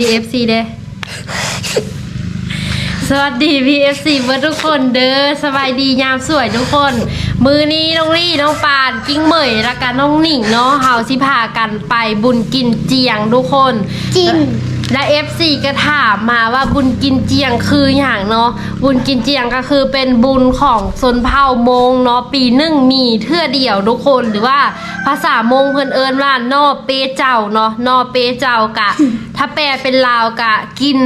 ดีเอฟซีเด้สวัสดี PFC เพื่อทุกคนเด้อสบายดียามสวยทุกคน มือนี้น้องลี่น้องปานกิ้งเหมยและกันน้องหนิงเนาะเฮาสิพากันไปบุญกินเจียงทุกคน กิน และ FC ก็ถามมาว่าบุญกินเจียงคืออย่างเนาะบุญกินเจียงก็คือเป็นบุญของชนเผ่ามงเนาะปีหนึ่งมีเทื่อเดียวทุกคนหรือว่าภาษามงเพิ่นเอิญว่านอเปเจ้าเนาะนอเปเจ้ากะ ถ้าแปลเป็นลาวกะกิน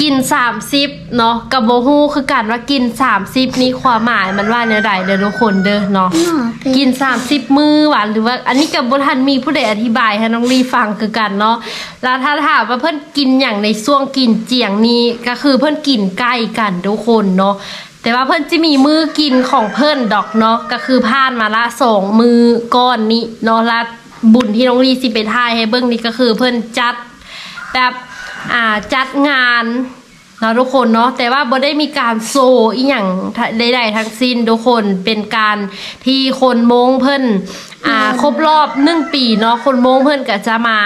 กิน 30เนาะกับโบฮู้คือกันว่ากิน 30 นี่ความหมายมันว่าแนวใดเด้อทุกคนเด้อเนาะหน่อเป็ดกิน 30 มือหวานหรือว่า อันนี้กับบทันมีผู้ใดอธิบายให้น้องลีฟังคือกันเนาะแล้วถ้าถามว่าเพื่อนกินอย่างในช่วงกินเจียงนี้ก็คือเพื่อนกินใกล้กันทุกคนเนาะแต่ว่าเพื่อนจะมีมือกินของเพื่อนดอกเนาะก็คือผ่านมาละสองมือก้อนนี้เนาะและบุญที่น้องลีสิไปทายให้เบิ้งนี่ก็คือเพื่อนจัดแบบอ่า จัดงานเนาะทุกคนเนาะแต่ว่าบ่ได้มีการโซอีหยังใดๆทั้งสิ้นทุกคนเป็นการที่คนมงเพิ่นอ่าครบรอบหนึ่งปีเนาะคนมงเพิ่นก็จะมา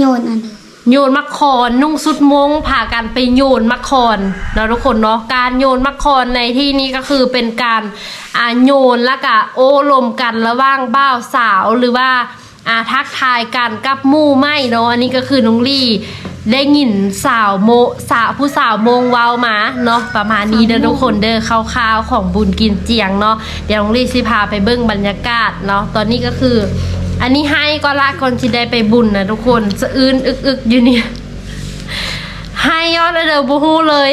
โยนอันนี้โยนมักคอนนุ่งสุดมงพากันไปโยนมักคอนเนาะทุกคนเนาะการโยนมักคอนในที่นี้ก็คือเป็นการอ่าโยนแล้วก็โอ้ลมกันระหว่างบ่าวสาวหรือว่าอ่าทักทายกันกับหมู่ไม่เนาะอันนี้ก็คือน้องลี่ ได้ยินสาวโมสาวผู้สาวโมงเว้ามาเนาะประมาณนี้เด้อทุกคนเด้อคร่าวๆของบุญกินเจียงเนาะเดี๋ยวน้องลี่สิพาไปเบิ้งบรรยากาศเนาะตอนนี้ก็คือ อันนี้ให้ก็ละคนที่ได้ไปบุญนะทุกคนสะอื้นอึกๆอยู่เนี่ยให้ยอดเดอบูฮูเลย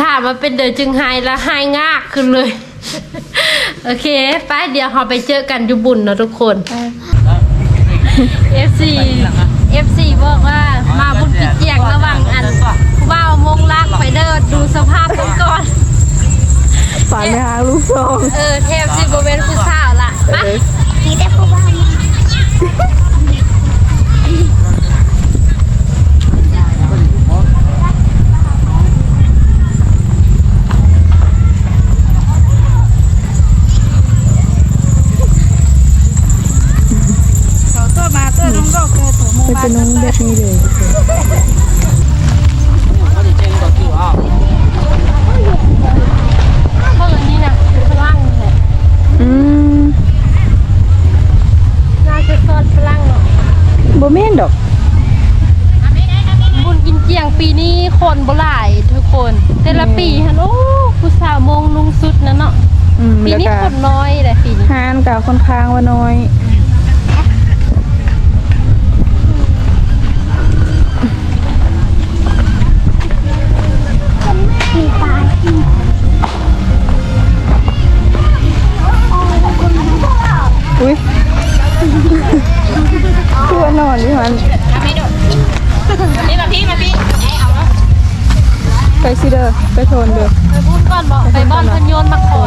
ถามมาเป็นเดอจึงไฮแล้วไฮงากขึ้นเลย โอเคไปเดี๋ยวเราไปเจอกันอยู่บุญเนาะทุกคน FC FC บอกว่ามาบุญกิจเจียงระหว่างอันผู้บ่าวมงลักไปเด้อดูสภาพกันก่อน ฝันไหมคะลูกซอง เออเทพสิบ บ่แม่นดอกบุญกินเจียงปีนี้คนบ่หลายทุกคน แต่ละปีฮันโอ้ผู้สาวมงลุงสุดนะเนาะอืมปีแล้วนี้ก็คนน้อยแต่ปีนี้ฮานกับค่อนข้างว่าน้อยมีปลาที่อุ้ยคือ ว่านอนดิมันนี่มาพี่มาพี่ไอ้เอาแล้วไปสิเด้อไปโทนเด้อไปพูดก่อนบอกไปบ้านเพิ่นโยนมาขเอ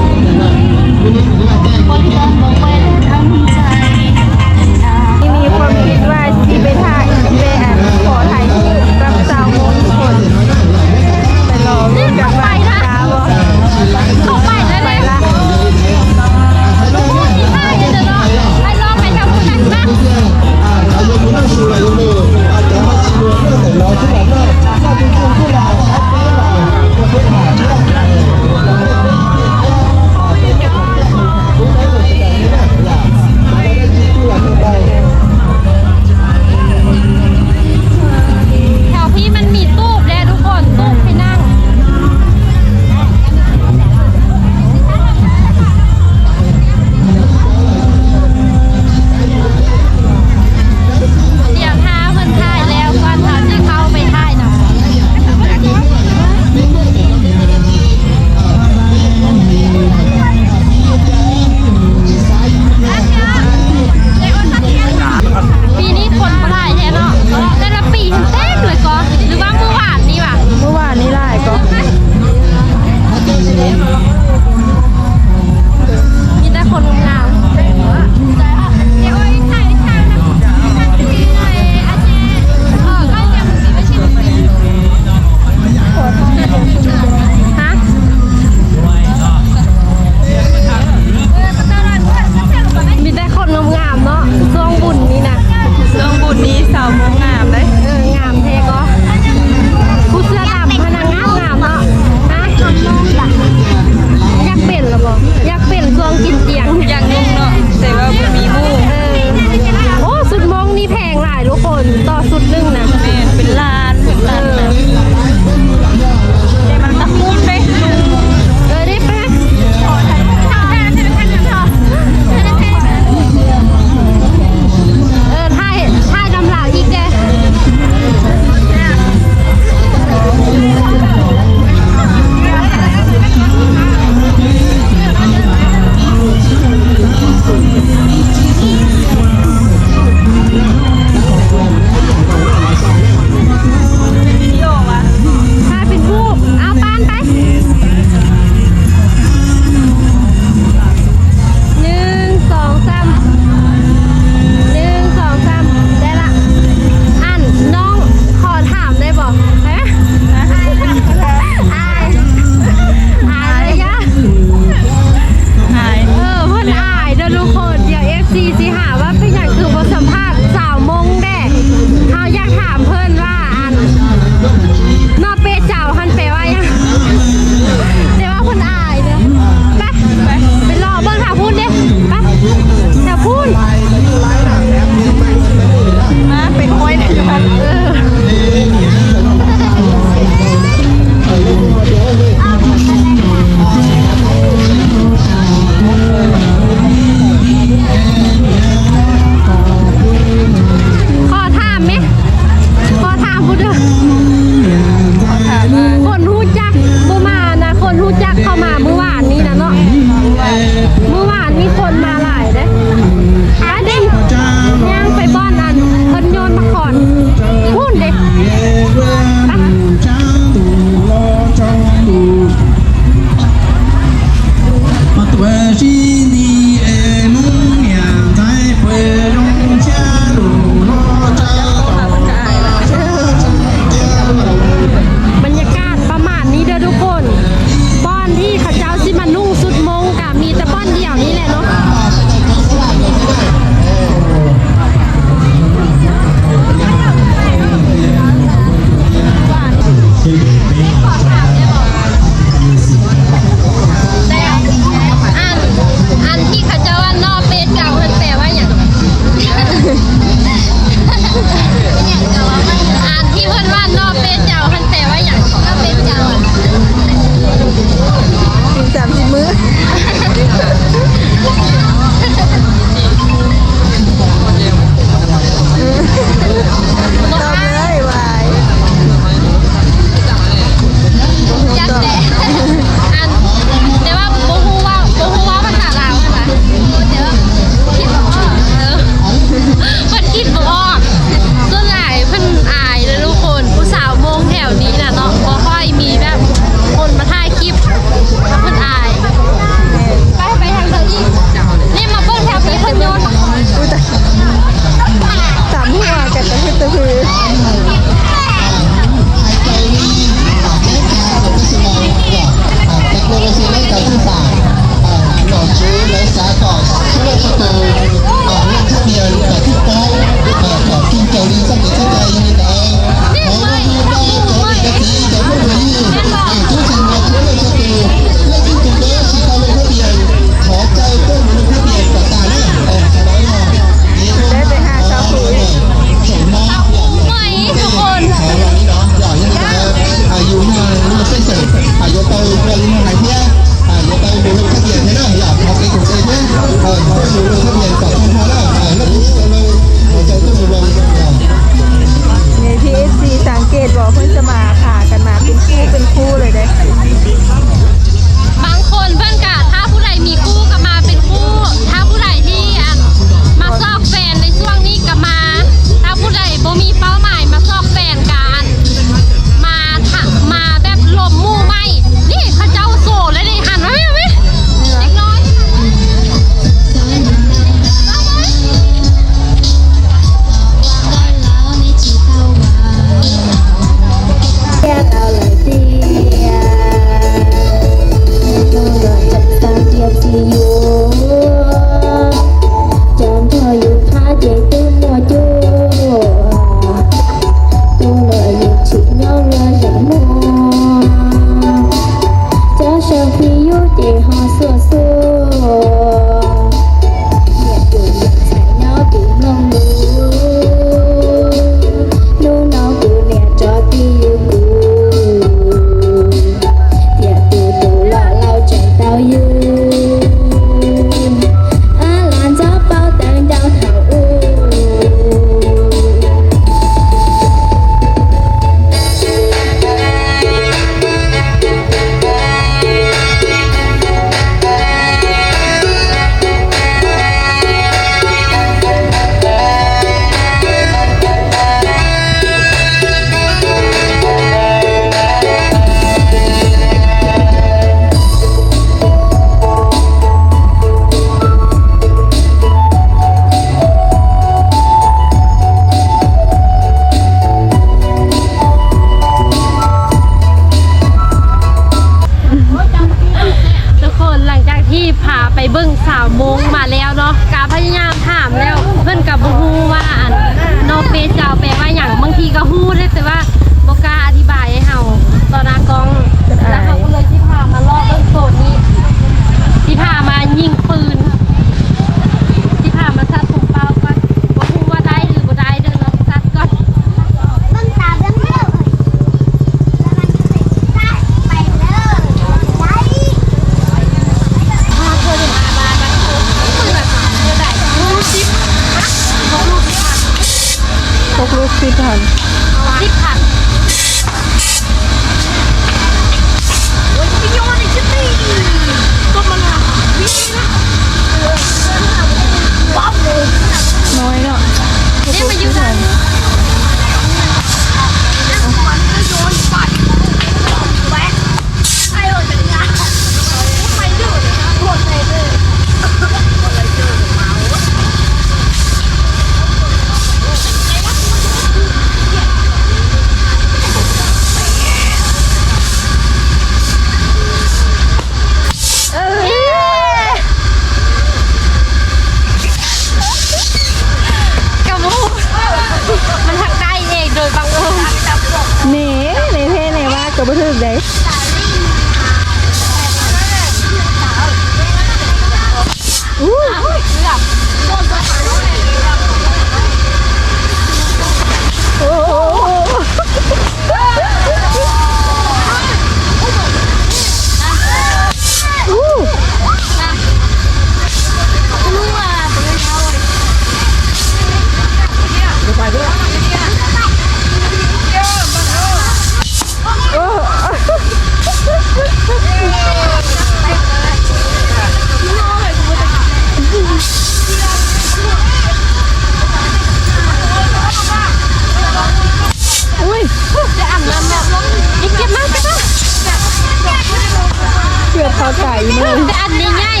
เข้าใจเลยจะอันนี้ง่าย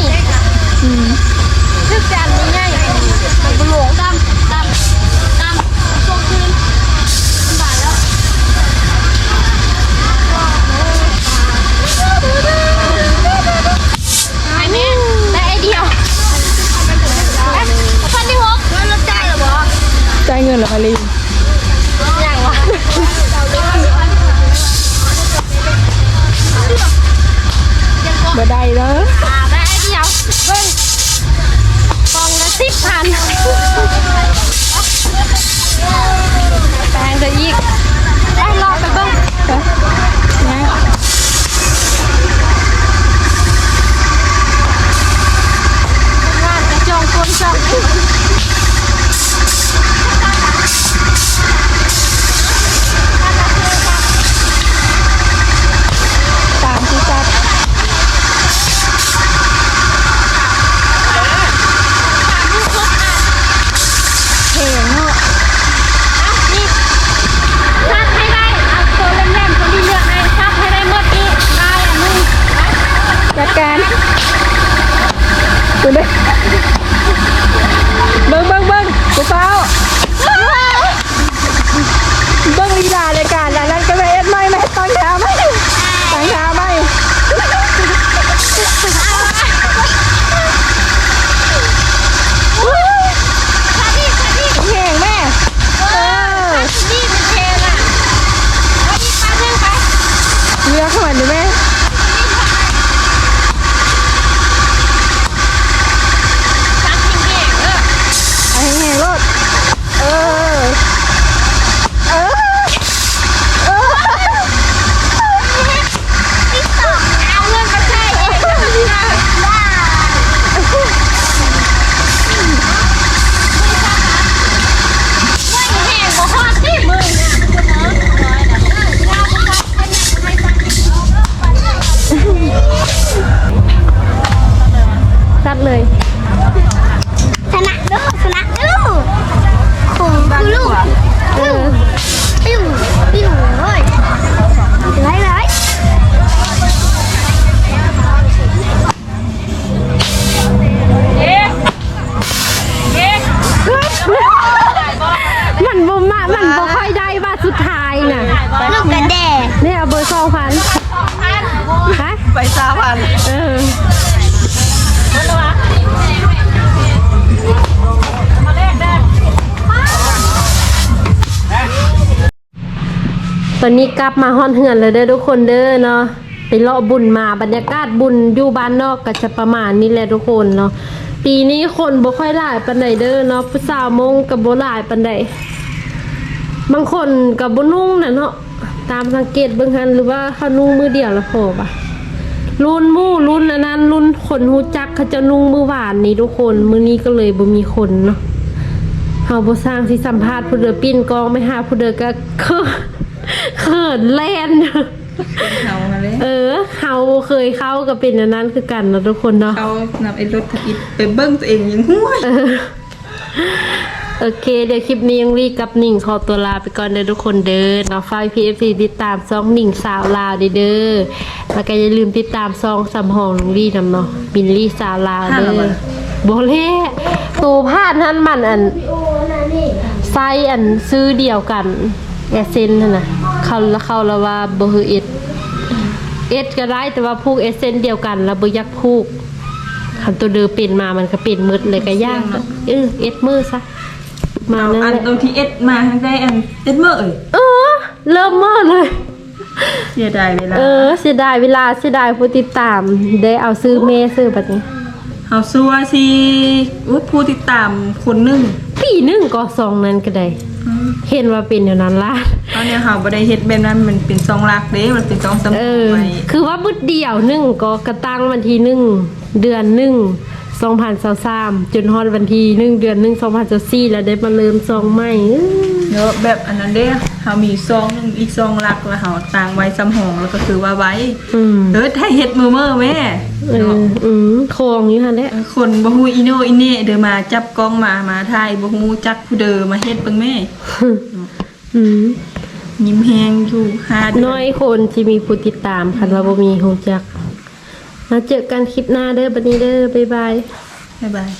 อืมซึ่งจะอันนี้ง่ายหลวงดำดำดำช่วงคืนบ่ายแล้วไอ้แม่ได้ไอเดียวพันที่หกเงินรับจ่ายหรอจ่ายเงินเหรอคะลิ บ่ได้เด้อ อนนี้กลับมาฮอนเหือนแล้วเด้อทุกคนเด้อเนาะไปเลาะบุญมาบรรยากาศบุญอยู่บ้านนอกก็จะประมาณนี้แหละทุกคนเนาะปีนี้คนบ่ค่อยหลายปานใดเด้อเนาะผู้สาวมงกับบ่หลายปานใดบางคนกับบ่นุ่งน่ะเนาะตามสังเกตเบิ่งหันหรือว่าเขานุ่งมือเดียวแล้วพอปะรุ่นมู่รุ่นอันนั้นรุ่นคนฮู้จักเขาจะนุ่งมือหวานนี่ทุกคนมือนี้ก็เลยบ่มีคนเนาะเฮาบ่สร้างสิสัมภาษณ์ผู้เดือปิ้นกองไม่หาผู้เดือก็เขิน เขินแล่นเขามาเลยเออเฮาเคยเข้าก็เป็นอันนั้นคือกันเนาะทุกคนเนาะเขานำไอ้รถทับอิดไปเบิ้งตัวเองยังห้วยเออโอเค เดี๋ยวคลิปนี้ยังรีกับหนิงขอตัวลาไปก่อนเด้อทุกคนเด้อเนาะฝากพีเอฟซีติดตามซองหนิงสาวลาวเด้อเด้อแล้วก็อย่าลืมติดตามซองสำหองลุงลี่นำเนาะบินลี่สาวลาวเด้อโบเล่ตูพาดนั่นมันอันไซส์อันซื้อเดียวกันแอเซนนั่นน่ะ เขาเขาแล้วว่าบ่คือเอ็ดเอ็ดก็ได้แต่ว่าพูกเอเซนเดียวกันแล้วบ่อยักพูกคันตัวเดิมเป็นมามันก็เป็นมืดเลยก็ยากอะเออเอ็ดมือซะมาเอานั่นอันแหละตรงที่เอ็ดมาทั้งได้อันเอ็ดเมื่อเอ่ยเออ เริ่มมืดเลย เสียดายเวลา เออ เสียดายเวลาเสียดายผู้ติดตาม ได้เอาซื้อเมซื้อแบบนี้ เฮาซัวสิอุ๊ยผู้ติดตามคนหนึงปีหนึ่งก็สองนั้นก็ได้ เห็นว่าเป็นอย่างนั้นล่ะ ตอนเนี้ยเฮาบ่ได้เฮ็ดแบบนั้นมันเป็นซองลักเด้มันเป็นซองสมุเอดอไว้คือว่าบุดเดียวหนึ่งก็กระตั้งวันที่หนึ่งเดือนหนึ่งสองพันสามจนฮอดวันที่หนึ่งเดือนหนึ่งสองพันสี่แล้วได้มาเริ่มซองใหม่เอ้ย เนาะแบบอันนั้นเด้เฮามีซองหนึงอีกซองลักแล้วเฮาต่างไว้ซ้ำห้องแล้วก็คือว่าไว้อืมเออถ้าเฮ็ดมือเมื่อแม่เอออืมโคองอยู่ฮะเนี่ยเออคนบ่ฮู้อีโนอีเน่เดินมาจับกล้องมามาถ่ายบ่ฮู้จักผู้เดิมาเฮ็ดเบิ่งแม่อืมยิ้มแฮงอยู่ห้าเดืน้อยคนที่มีผู้ติดตามคันว่าบ่มีฮู้จัก มาเจอกันคลิปหน้าเด้อบัดนี้เด้อบ๊ายบาย บ๊ายบาย